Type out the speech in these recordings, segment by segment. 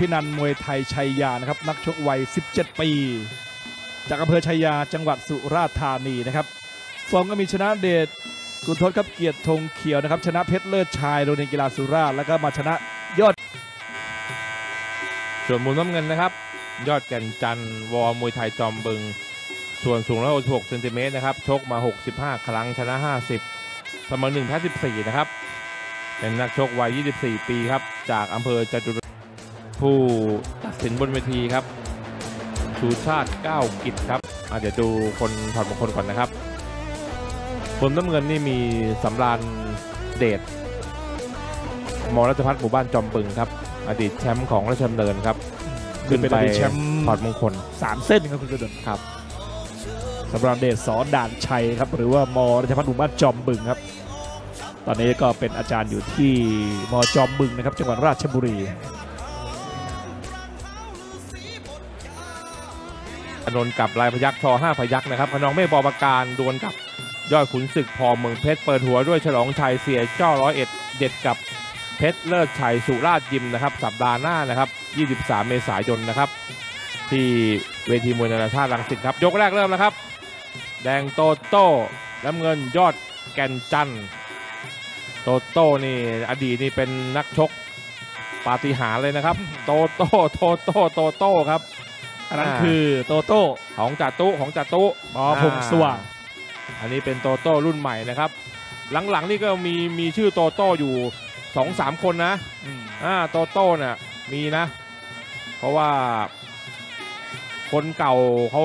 พินันมวยไทยชัยยานะครับนักชกวัย 17 ปี จากอำเภอชัยยาจังหวัดสุราษฎร์ธานีนะครับฟอร์มก็มีชนะเดชกุลทศครับเกียรติธงเขียวนะครับชนะเพชรเลิศชายโรงเรียนกีฬาสุราษฎร์แล้วก็มาชนะยอด ส่วนมุมน้ำเงินนะครับ ยอดแก่นจันทร์วอมวยไทยจอมบึง ส่วนสูง166เซนติเมตรนะครับชกมา 65 ครั้งชนะ 50เสมอ1แพ้14นะครับเป็นนักชกวัย 24 ปีครับ จากอำเภอจตุร ผู้ตัดสินบนเวทีครับ ชูชาติก้าวกิจครับอะเดี๋ยวดูคนถอดมงคลก่อนนะครับบนน้ำเงินนี่มีสำราญเดชมรัชพัฒน์หมู่บ้านจอมบึงครับ อดีตแชมป์ของราชดำเนินครับ ขึ้นเป็นไปอดีตแชมป์ถอดมงคลสามเส้นครับคุณกระดนครับสำราญเดชสอด่านชัยครับ หรือว่ามรัชพัฒน์หมู่บ้านจอมบึงครับ ตอนนี้ก็เป็นอาจารย์อยู่ที่มจอมบึงนะครับ จังหวัดราชบุรี นนท์กับลายพยักษ์ชอ5พยักนะครับพนองเมฆบอประการดวลกับยอดขุนศึกพอเมืองเพชรเปิดหัวด้วยฉลองชัยเสียเจ้าร้อยเอ็ดเด็ดกับเพชรเลิศชัยสุราชยิมนะครับสัปดาห์หน้านะครับ 23 เมษายนนะครับ ที่เวทีมวยนานาชาติรังสิตครับ ยกแรกเริ่มแล้วครับ แดงโตโต้น้ำเงินยอดแก่นจันโตโต้นี่อดีตนี่เป็นนักชกปาฏิหาริย์เลยนะครับ โตโต้โตโต้โตโต้ครับ อันนั้นอ่าคือโตโต้ของจ่าตุของจ่าตุปอพงษ์สว่างอันนี้เป็นโตโต้รุ่นใหม่นะครับ หลังๆนี่ก็มีมีชื่อโตโต้อยู่สองสามคนนะอืมอ่าโตโต้เนี่ยมีนะ เพราะว่าคนเก่าเขา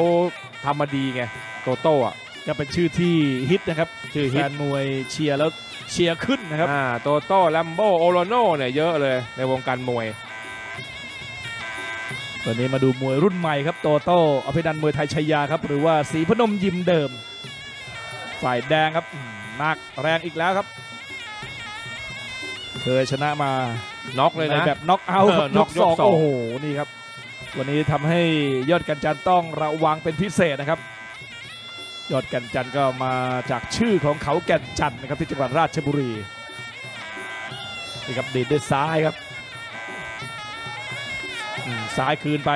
ทำมาดีไงโตโต้อะก็เป็นชื่อที่ฮิตนะครับชื่อแฟฮิตนมวยเชียร์แล้วเชียร์ขึ้นนะครับอ่าโตโต้แลมโบโอโลโนเนี่ยเยอะเลยในวงการมวย วันนี้มาดูมวยรุ่นใหม่ครับโตโต้อภินันท์มวยไทยชัยยาครับ หรือว่าสีพนมยิมเดิม ฝ่ายแดงครับอืมหนักแรงอีกแล้วครับ เคยชนะมาน็อกเลยในนะแบบน็อกเอาท์ครับเออน็ยอกกสองยกสองโอ้โหนี่ครับ วันนี้ทำให้ยอดกันจันทร์ต้องระวังเป็นพิเศษนะครับ ยอดกันจันทร์ก็มาจากชื่อของเขาแก่นจันทร์นะครับที่จังหวัดราชบุรีนี่ครับดีดด้วยซ้ายครับอืม ซ้ายคืนไป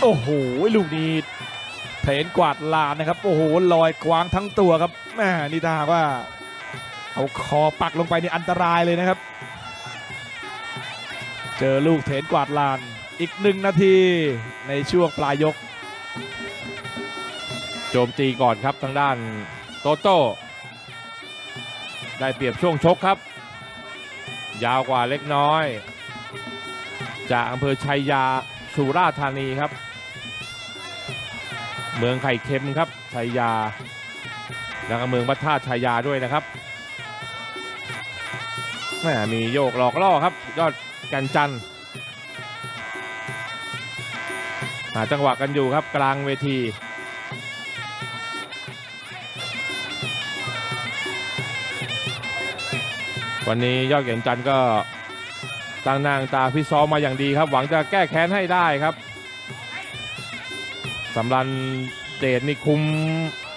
โอ้โห ลูกนี้เถนกวาดลานนะครับ โอ้โห ลอยกวางทั้งตัวครับแม่นี่ถ้าหากว่า เอาคอปักลงไปนี่อันตรายเลยนะครับ เจอลูกเถนกวาดลานอีกหนึ่งนาทีในช่วงปลายยก โจมตีก่อนครับทางด้านโตโต้ ได้เปรียบช่วงชกครับ ยาวกว่าเล็กน้อย จากอำเภอชัยยาสุราษฎร์ธานีครับ เมืองไข่เค็มครับชัยยา แล้วก็เมืองพระธาชัยยาด้วยนะครับแม่มีโยกหลอกล่อครับ ยอดกันจันหาจังหวะกันอยู่ครับกลางเวที วันนี้ยอดเก่งจันทร์ก็ตั้งนางตาพิซ้อมมาอย่างดีครับ หวังจะแก้แค้นให้ได้ครับสำรันเดชนี่คุม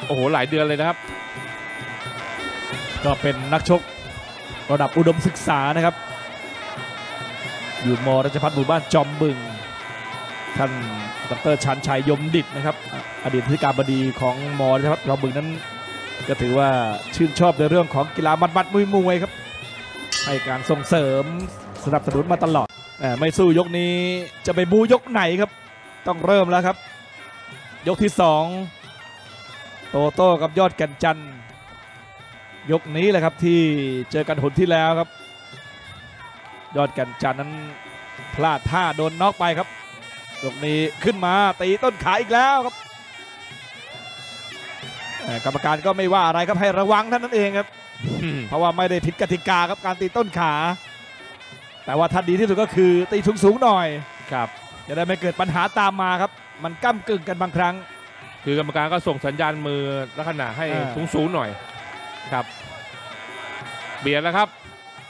โอ้โหหลายเดือนเลยนะครับ ก็เป็นนักชกระดับอุดมศึกษานะครับ อยู่มรัชพัฒน์หมู่บ้านจอมบึง ท่านดรชันชัยยมดิตนะครับ อดีตผู้การบดีของมรัชพัฒน์จอมบึงนั้น ก็ถือว่าชื่นชอบในเรื่องของกีฬามัดมัดมวยมวยครับ ให้การส่งเสริมสนับสนุนมาตลอดเอ่ไม่สู้ยกนี้จะไปบูยกไหนครับ ต้องเริ่มแล้วครับ ยกที่สองโตโต้กับยอดกันจันยกนี้แหละครับที่เจอกันหนที่แล้วครับ ยอดกันจันนั้นพลาดท่าโดนน็อกไปครับยกนี้ขึ้นมาตีต้นขาอีกแล้วครับกรรมการก็ไม่ว่าอะไรครับให้ระวังเท่านั้นเองครับ เพราะว่าไม่ได้ผิดกติกาครับการตีต้นขา แต่ว่าทันดีที่สุดก็คือตีสูงๆหน่อยครับจะได้ไม่เกิดปัญหาตามมาครับ มันก้ากึ่งกันบางครั้ง คือกรรมการก็ส่งสัญญาณมือลักษณะให้อ่าสูงสูงๆหน่อยครับเบียดแล้วครับ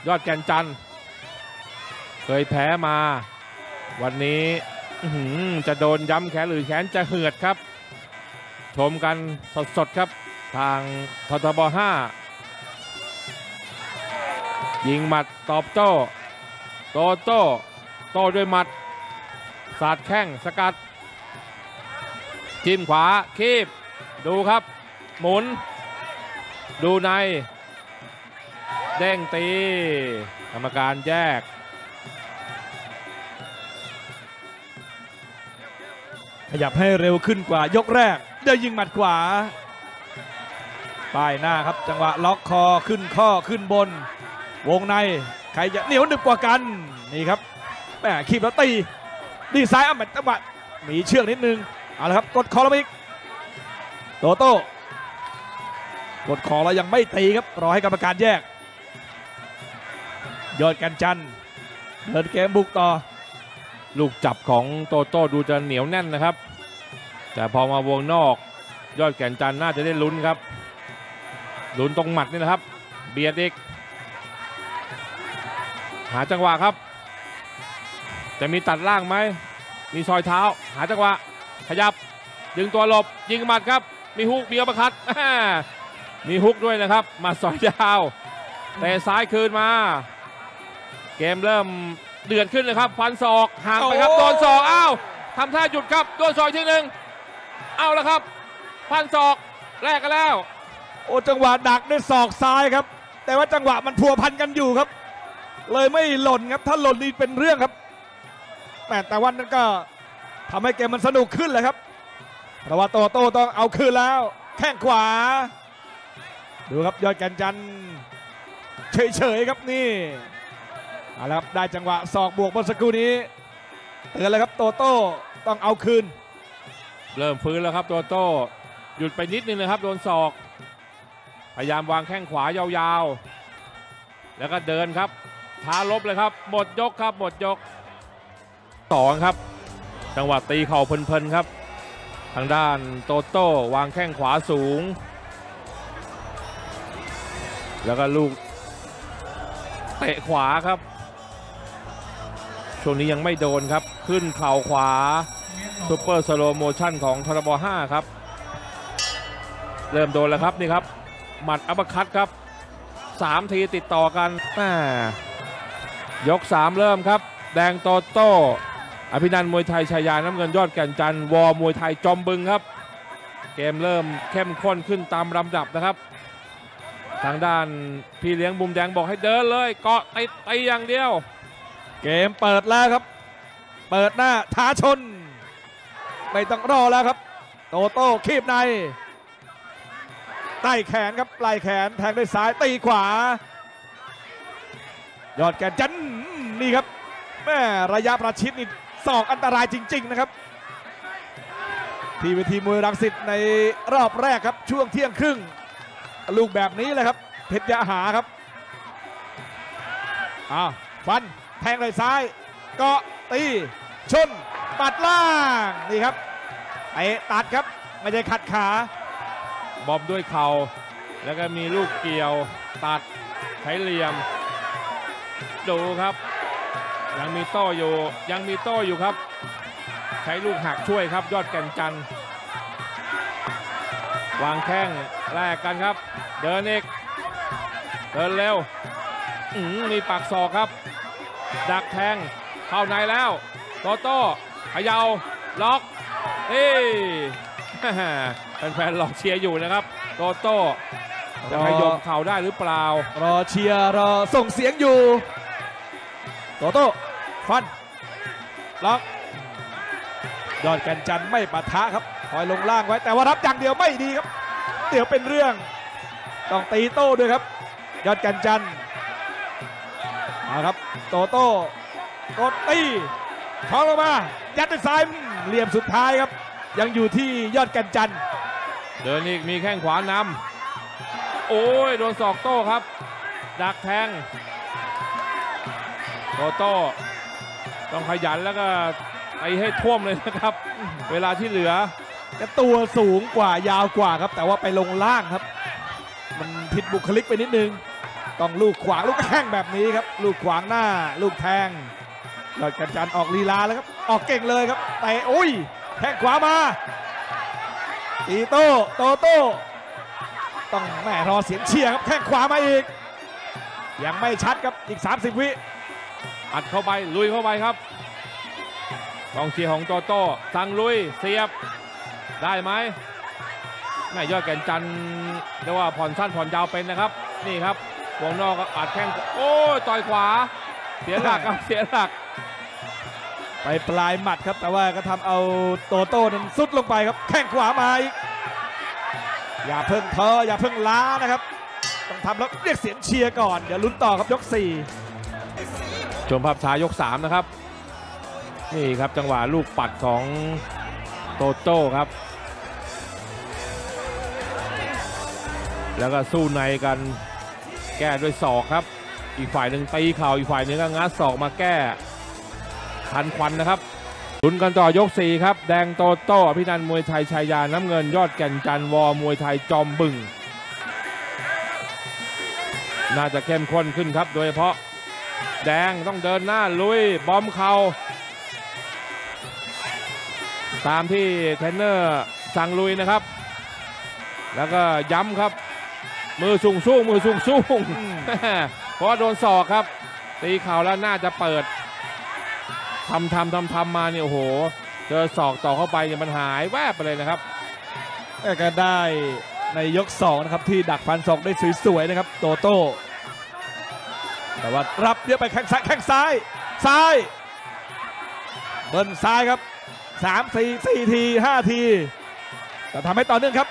ยอดแกนจันทร์เคยแพ้มา วันนี้อื้อหือจะโดนย้ำแขนหรือแขนจะเหือดครับ ชมกันสดๆครับ ทางททบ5 ยิงหมัดตอบโต้โตโต้โต้ด้วยหมัด สาดแข้งสกัด จิ้มขวาคีบ ดูครับ หมุน ดูใน เด้งตีกรรมการแยกขยับให้เร็วขึ้นกว่ายกแรกเดินยิงหมัดขวาป้ายหน้าครับจังหวะล็อกคอขึ้นข้อขึ้นบน วงในใครจะเหนียวหนึบกว่ากันนี่ครับแหมขีบแล้วตีดีซ้ายอะแมจังหวะมีเชือกนิดนึงเอาละครับกดคอแล้วอีกโตโต้กดคอแล้วยังไม่ตีครับรอให้กรรมการแยก ยอดกันจันเดินเกมบุกต่อ ลูกจับของโตโต้ดูจะเหนียวแน่นนะครับ แต่พอมาวงนอก ยอดแก่นจันน่าจะได้ลุ้นครับลุ้นตรงหมัดนี่นะครับ เบียดอีก หาจังหวะครับ จะมีตัดล่างไหม มีซอยเท้า หาจังหวะ ขยับ ดึงตัวหลบ ยิงหมัดครับ มีฮุกมีอัปเปอร์คัตอ่ามีฮุกด้วยนะครับหมาซอยยาวแต่ซ้ายคืนมา เกมเริ่มเดือดขึ้นเลยครับ ฟันศอกห่างไปครับโอ้โดนศอกอ้าวทำท่าหยุดครับโดนศอกอีกทีหนึ่งเอาแล้วครับ ฟันศอกแลกกันแล้ว โอ้จังหวะดักด้วยศอกซ้ายครับ แต่ว่าจังหวะมันพัวพันกันอยู่ครับ เลยไม่หล่นครับ ถ้าหล่นนี่เป็นเรื่องครับ แต่แต่วันนั้นก็ทำให้เกมมันสนุกขึ้นเลยครับเพราะว่าโตโต้ต้องเอาคืนแล้ว แข้งขวา ดูครับยอดแกันจันเฉยๆครับนี่เอาละครับได้จังหวะศอกบวกเมื่อสักครู่นี้เตือนเลยครับโตโต้ต้องเอาคืน เริ่มฟื้นแล้วครับโตโต้หยุดไปนิดนึงนะครับโดนศอก พยายามวางแข้งขวายาวๆ แล้วก็เดินครับ ท้าลบเลยครับ หมดยกครับ หมดยกสองครับ จังหวะตีเข่าเพลินๆครับ ทางด้านโตโต้วางแข้งขวาสูง แล้วก็ลูกเตะขวาครับ ช่วงนี้ยังไม่โดนครับ ขึ้นเข่าขวาซูเปอร์สโลโมชั่นของทรบ5ครับ เริ่มโดนแล้วครับนี่ครับ หมัดอัปคัตครับ 3 ทีติดต่อกันแม่ ยก 3 เริ่มครับ แดงโตโต้อภินันมวยไทยชายาน้ำเงินยอดแก่นจันวอมวยไทยจอมบึงครับ เกมเริ่มเข้มข้นขึ้นตามลำดับนะครับ ทางด้านพี่เลี้ยงบุมแดงบอกให้เดินเลยเกาะติดไปอย่างเดียว เกมเปิดแล้วครับ เปิดหน้าท้าชน ไม่ต้องรอแล้วครับ โตโต้คีบในใต้แขนครับปลายแขนแทงด้วยซ้ายตีขวา ยอดแกนจันนี่ครับแม่ระยะประชิดนี่ศอกอันตรายจริง ๆ นะครับ ที่เวทีมวยรังสิตในรอบแรกครับช่วงเที่ยงครึ่ง ลูกแบบนี้แหละครับเพชรยะหาครับอ้าวฟันแทงเลยซ้ายเกาะตี ชนปัดล่างนี่ครับไอ้ตัดครับไม่ได้ขัดขาบอมด้วยเข่าแล้วก็มีลูกเกี่ยวตัดใช้เหลี่ยม ดูครับ ยังมีโต้อยู่ยังมีโต้อยู่ครับ ใช้ลูกหักช่วยครับยอดแก่นจันวางแข้งแลกกันครับ เดินเอกเดินเร็วมมีปักศอกครับ ดักแทงเข้าในแล้วโตโต้เขยาวล็อกเอ้แฟนๆหลอกเชียร์อยู่นะครับ โตโต้จะขยมเข่าได้หรือเปล่า รอเชียร์รอส่งเสียงอยู่ ตโต้ฟันล็อกยอดแกันจันไม่ปะทะครับคอยลงล่างไว้แต่ว่ารับอย่างเดียวไม่ดีครับ เดี๋ยวเป็นเรื่องต้องตีโต้ด้วยครับ ยอดแกันจันเอาครับโตโต้กดตีท้องลงมา ยัดด้วยซ้ายเหลี่ยมสุดท้ายครับ ยังอยู่ที่ยอดแกันจันเดินอีกมีแข้งขวานำโอ้ยโดนศอกโต้ครับ ดักแทง โตโต้ต้องขยันแล้วก็ไปให้ท่วมเลยนะครับ เวลาที่เหลือจะตัวสูงกว่ายาวกว่าครับ แต่ว่าไปลงล่างครับ มันผิดบุคลิกไปนิดนึง ต้องลูกขวางลูกแข้งแบบนี้ครับ ลูกขวางหน้า ลูกแทงยอดกันจันทร์ออกลีลาแล้วครับ ออกเก่งเลยครับแต่อุ้ยแข้งขวามาตีโต้โตโต้ต้องแหม่รอเสียงเชียร์ครับแข้งขวามาอีก ยังไม่ชัดครับอีก 30 วิ อัดเข้าไปลุยเข้าไปครับกองเชียร์ของโตโต้สั่งลุยเสียบได้ไหมแม่ยอดแก่นจันเรียกว่าผ่อนสั้นผ่อนยาวเป็นนะครับ นี่ครับวงนอกอัดแข้งโอ้ยต่อยขวา เสียหลักครับเสียหลัก ไปปลายหมัดครับแต่ว่าก็ทำเอาโตโต้นั้นสุดลงไปครับ แข้งขวามาอีกอย่าเพิ่งท้ออย่าเพิ่งล้านะครับ ต้องทำแล้วเรียกเสียงเชียร์ก่อน เดี๋ยวลุ้นต่อครับยก4 ชมภาพช้ายก 3 นะครับ นี่ครับจังหวะลูกปัดของโตโต้ครับ แล้วก็สู้ในกันแก้ด้วยศอกครับ อีกฝ่ายหนึ่งตีเข่าอีกฝ่ายหนึ่งก็งัดศอกมาแก้ทันควันนะครับลุ้นกันต่อยก 4 ครับ แดงโตโต้อภินันมวยไทยชายาน้ำเงินยอดแก่นจันวอมวยไทยจอมบึง น่าจะเข้มข้นขึ้นครับ โดยเฉพาะ แดงต้องเดินหน้าลุยบอมเขาตามที่เทรนเนอร์สั่งลุยนะครับ แล้วก็ย้ำครับ มือสูงสู้มือสูงสู้เพราะโดนศอกครับ ตีเข่าแล้วน่าจะเปิดทำทำทำทำมาเนี่ยโอ้โห เจอศอกต่อเข้าไปเนี่ยมันหายแวบไปเลยนะครับก็ได้ในยก2นะครับที่ดักฟันศอกได้สวยๆนะครับโตโต้ แต่ว่ารับเยอะไปแข้งซ้ายแข้งซ้าย ซ้ายเบิ้ลซ้ายครับ3 4 4ที5ทีแต่ทำให้ต่อเนื่องครับ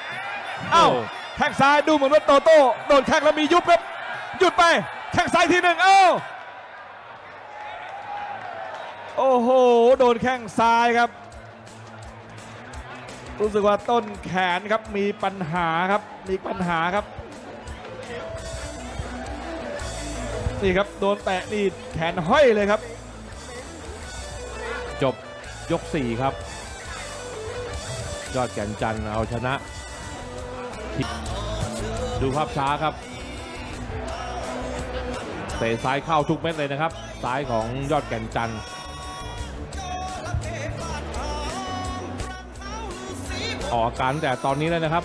เอ้าโอ้แข้งซ้ายดูเหมือนว่าโตโต้โดนแข้งแล้วมียุบครับหยุดไปแข้งซ้ายทีหนึ่งเอ้าโอ้โหโดนแข้งซ้ายครับ รู้สึกว่าต้นแขนครับมีปัญหาครับมีปัญหาครับ นี่ครับโดนแตะนี่แขนห้อยเลยครับ จบยก 4 ครับ ยอดแก่นจันเอาชนะ ดูภาพช้าครับเตะซ้ายเข้าทุกเม็ดเลยนะครับ ซ้ายของยอดแก่นจันออกอาการแต่ตอนนี้เลยนะครับ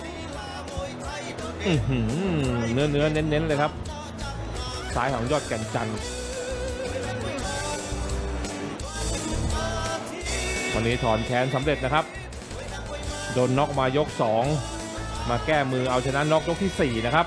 เนื้อเนื้อเน้นๆเลยครับ ซ้ายของยอดแก่นจันทร์วันนี้ถอนแขนสำเร็จนะครับ โดนน็อกมายก 2 มาแก้มือเอาชนะน็อกยกที่ 4 นะครับ